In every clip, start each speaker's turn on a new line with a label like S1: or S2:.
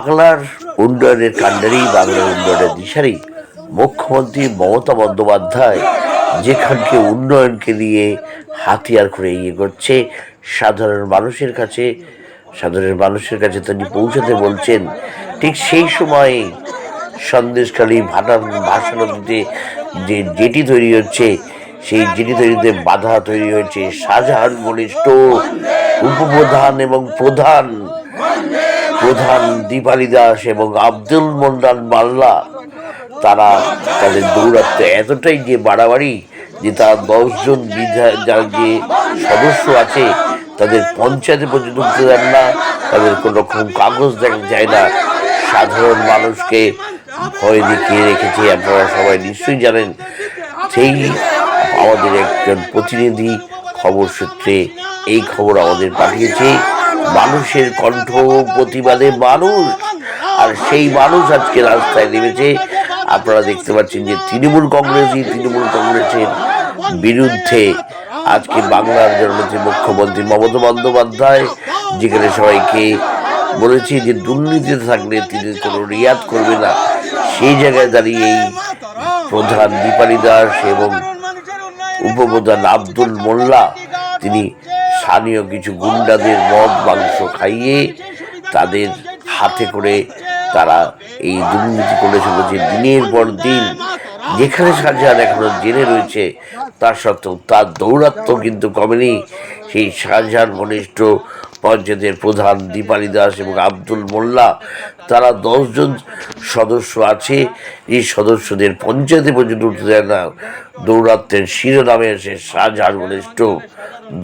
S1: বাংলার উন্নয়নের কাণ্ডারি, বাংলার উন্নয়নের দিশারি, মুখ্যমন্ত্রী মমতা বন্দ্যোপাধ্যায় যেখানকে উন্নয়নকে নিয়ে হাতিয়ার করে এগিয়ে করছে সাধারণ মানুষের কাছে, সাধারণ মানুষের কাছে তিনি পৌঁছাতে বলছেন, ঠিক সেই সময়ে সন্দেশখালী ভাটার ভাষা নদীতে যে জেটি তৈরি হচ্ছে, সেই জেটি তৈরিতে বাধা তৈরি হয়েছে। শাহজাহান ঘনিষ্ঠ উপপ্রধান এবং প্রধান প্রধান দীপালি দাস এবং আব্দুল মন্ডান মাল্লা, তারা তাদের দৌরাত্ম এতটাই যে বাড়াবাড়ি যে তারা দশজন বিধায়ক যার যে সদস্য আছে, তাদের পঞ্চায়েতে পর্যন্ত উঠতে দেন না, তাদের কোনো রকম কাগজ দেখা যায় না। সাধারণ মানুষকে ভয় দেখিয়ে রেখেছে, আপনারা সবাই নিশ্চয়ই জানেন। সেই আমাদের একজন প্রতিনিধি খবর সূত্রে এই খবর আমাদের পাঠিয়েছে। মানুষের কণ্ঠ প্রতিবাদে মানুষ। আর সেই মানুষ আজকে রাস্তায় নেমেছে। আপনারা দেখতে পাচ্ছেন যে তৃণমূল কংগ্রেসই তৃণমূল কংগ্রেসের বিরুদ্ধে আজকে বাংলার জননেত্রী মুখ্যমন্ত্রী মমতা বন্দ্যোপাধ্যায়, যেখানে সবাইকে বলেছি যে দুর্নীতিতে থাকলে তিনি কোনো রিয়াদ করবে না। সেই জায়গায় দাঁড়িয়ে এই প্রধান দীপালি দাস এবং উপপ্রধান আব্দুল মোল্লা, তিনি স্থানীয় কিছু গুন্ডাদের মদ, মাংস খাইয়ে তাদের হাতে করে তারা এই দুর্নীতি করে চলেছে দিনের পর দিন যেখানে শাহজাহান এখনও জেলে রয়েছে, তার সত্ত্বেও তার দৌরাত্ম কিন্তু কমেনি। সেই শাহজাহান ঘনিষ্ঠ পঞ্চায়েতের প্রধান দীপালি দাস এবং আব্দুল মোল্লা, তারা দশজন সদস্য আছে। এই সদস্যদের পঞ্চায়েতে পর্যন্ত উঠতে দেয় না। দৌরাত্মের শিরোনামে এসে শাহজাহান ঘনিষ্ঠ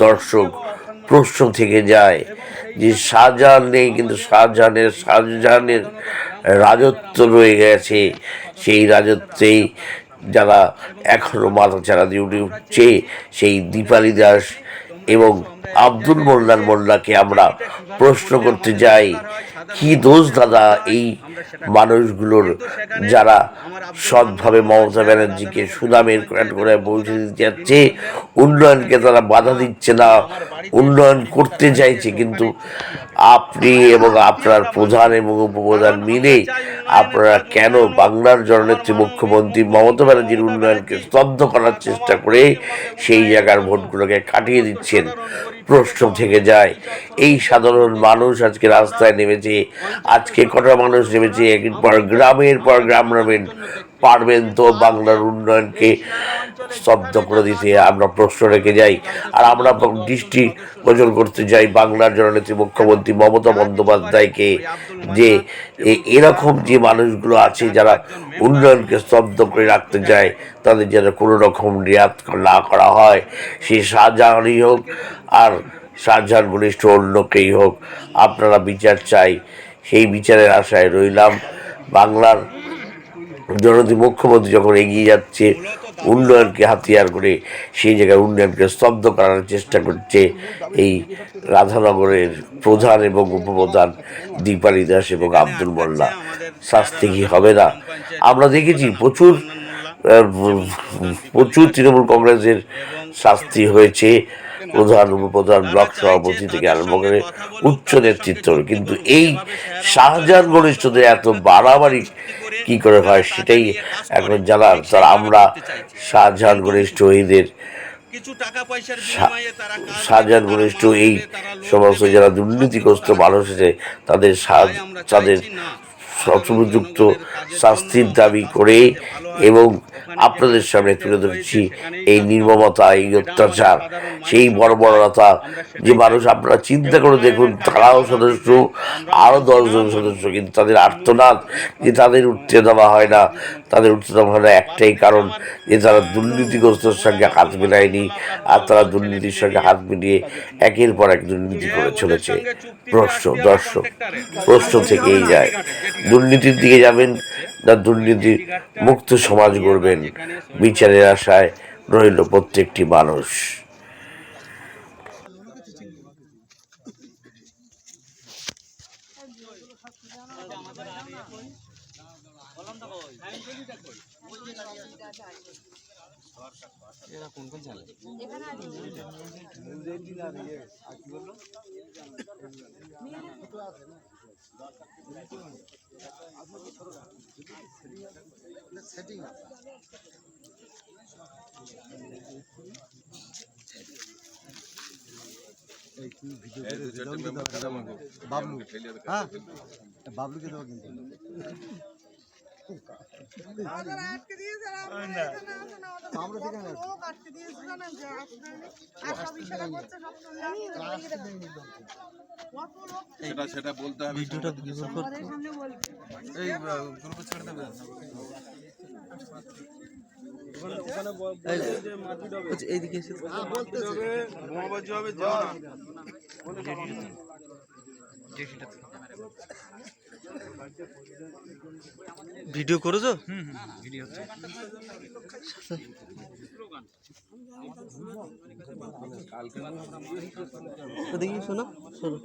S1: দর্শক প্রশ্ন থেকে যায় যে শাহজাহান নেই, কিন্তু শাহজাহানের শাহজাহানের রাজত্ব রয়ে গেছে। সেই রাজত্বেই যারা এখনও মাথা চারা দিয়ে উঠে উঠছে, সেই দীপালি দাস এবং আব্দুল মোল্লার মোল্লাকে আমরা প্রশ্ন করতে যাই, কি দোষ দাদা এই মানুষগুলোর যারা সৎভাবে মমতা ব্যানার্জিকে সুনামের করে পৌঁছে দিতে যাচ্ছে? উন্নয়নকে তারা বাধা দিচ্ছে না, উন্নয়ন করতে চাইছে, কিন্তু আপনি এবং আপনার প্রধান এবং উপপ্রধান মিলে আপনারা কেন বাংলার জননেত্রী মুখ্যমন্ত্রী মমতা ব্যানার্জির উন্নয়নকে স্তব্ধ করার চেষ্টা করে সেই জায়গার ভোটগুলোকে কাটিয়ে দিচ্ছেন? প্রশ্ন থেকে যায়, এই সাধারণ মানুষ আজকে রাস্তায় নেমেছে, আজকে কটা মানুষ নেমেছে? গ্রামের পর গ্রাম নামেন। পারবেন তো বাংলার উন্নয়নকে স্তব্ধ করে দিতে। আমরা প্রশ্ন রেখে যাই আর আমরা দৃষ্টি গোচর করতে যাই বাংলার জননেত্রী মুখ্যমন্ত্রী মমতা বন্দ্যোপাধ্যায়কে যে এরকম যে মানুষগুলো আছে যারা উন্নয়নকে স্তব্ধ করে রাখতে চায় তাদের যেন কোনো রকম রিয়াত না করা হয়। সে শাহজাহানই হোক আর শাহজাহান ঘনিষ্ঠ অন্য কেই হোক, আপনারা বিচার চাই। সেই বিচারের আশায় রইলাম। বাংলার জনতি মুখ্যমন্ত্রী যখন এগিয়ে যাচ্ছে, উন্নয়নকে হাতিয়ার করে সেই জায়গায় উন্নয়নকে স্তব্ধ করার চেষ্টা করছে এই রাধানগরের প্রধান এবং উপপ্রধান দীপালি দাস এবং আব্দুল মোল্লা। শাস্তি কি হবে না? আমরা দেখেছি প্রচুর প্রচুর তৃণমূল কংগ্রেসের শাস্তি হয়েছে। প্রধান উপপ্রধান ব্লক সভাপতি থেকে আরম্ভ করে উচ্চ নেতৃত্ব কিন্তু এই শাহজাহান ঘনিষ্ঠদের এত বাড়াবাড়ি কি করে হয় সেটাই এখন জানার। তার আমরা শাহজাহান ঘনিষ্ঠ এদের শাহজাহান ঘনিষ্ঠ এই সমস্ত যারা দুর্নীতিগ্রস্ত মানুষ আছে, তাদের তাদের সচুপযুক্ত শাস্তির দাবি করে এবং আপনাদের সামনে তুলে ধরছি এই নির্মমতা, এই অত্যাচার, সেই বড় বর্বরতা। যে মানুষ আপনারা চিন্তা করে দেখুন, তারাও সদস্য আরও দশজন সদস্য, কিন্তু তাদের আর্তনাদ যে তাদের উঠতে দেওয়া হয় না, তাদের উঠতে দেওয়া হয় না একটাই কারণ যে তারা দুর্নীতিগ্রস্তর সঙ্গে হাত মেলায়নি আর তারা দুর্নীতির সঙ্গে হাত মিলিয়ে একের পর এক দুর্নীতি করে চলেছে। প্রশ্ন, দর্শক, প্রশ্ন থেকেই যায়। দুর্নীতির দিকে যাবেন না দুর্নীতি মুক্ত সমাজ গড়বেন বিচারের আশায় রইল প্রত্যেকটি মানুষ।
S2: সরকার
S3: এরা কোন কোন চ্যানেল?
S4: বাবলু। হ্যাঁ? বাবলুকে দেবো কিন্তু।
S5: আটকে
S4: আমরা সেখানে
S5: যে আর সব ইশারা করছে সব লোক
S2: সেটা সেটা বলতে হবে
S3: ভিডিওটা
S5: সামনে বলছে
S3: এই গ্রুপে ছেড়ে দেবে? এইদিকে এসে
S4: বলতেছে
S3: ভিডিও করেছ? হুম ভিডিও দেখি শোনো শোনো।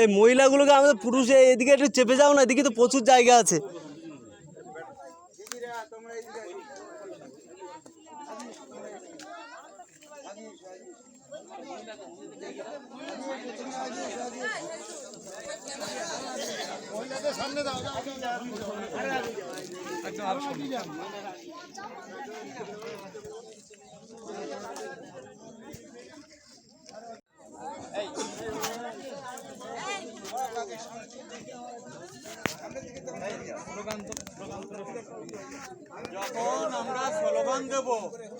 S3: এই মহিলাগুলোকে আমাদের পুরুষ এদিকে একটু চেপে যাও না এদিকে তো প্রচুর জায়গা আছে।
S6: যখন আমরা স্লোগান দেব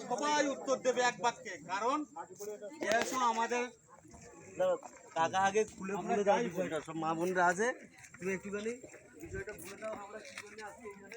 S6: সবাই উত্তর দেবে এক বাক্যে। কারণ যেহেতু আমাদের
S3: টাকা আগে খুলে বলে দাও বিষয়টা। সব মা বোনরা আছে। তুমি একটুখানি বিষয়টা বলে দাও আমরা কি জন্য আজকে এখানে?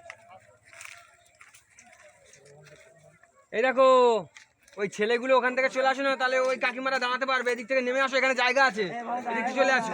S7: এই দেখো, ওই ছেলেগুলো ওখান থেকে চলে আসো না, তাহলে ওই কাকিমারা দাঁড়াতে পারবে। এদিক থেকে নেমে আসো, এখানে জায়গা আছে। এদিক চলে আসো।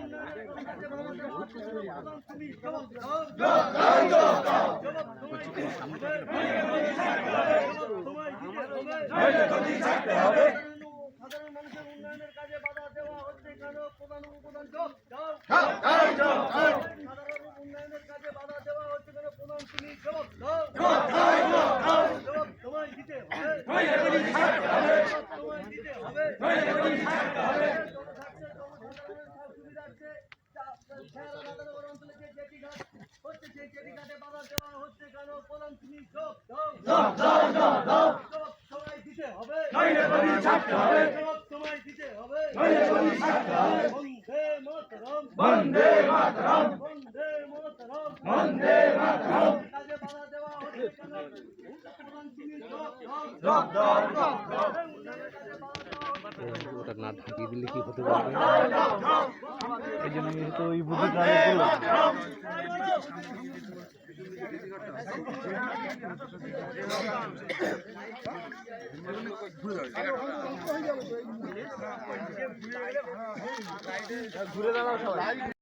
S5: সাধারণ মানুষের উন্নয়নের কাজে বাধা দেওয়া হচ্ছে কেন প্রধান জব সাধারণ উন্নয়নের কাজে বাধা দেওয়া হচ্ছে কেন প্রধান তুমি জবাব জবাব তোমায় দিতে হবে তোমায় দিতে হবে সুবিধার্থে যা- শেয়ার আলাদা নগর অঞ্চলে যে জেটি ঘাট হচ্ছে সেই জেটি ঘাটে বাধা দেওয়া দিতে হবে। দিতে হবে। বন্দে মাতরম। বন্দে মাতরম। বন্দে মাতরম। বন্দে মাতরম। কাজে বাধা দেওয়া হচ্ছে কেন? বাধা দেওয়া হচ্ছে
S3: ওটা না ঢাকিয়ে দিলে কি হতে পারবে এই জন্য আমি তো ওই বুদ্ধি করলাম ঘুরে দাঁড়াও সবাই।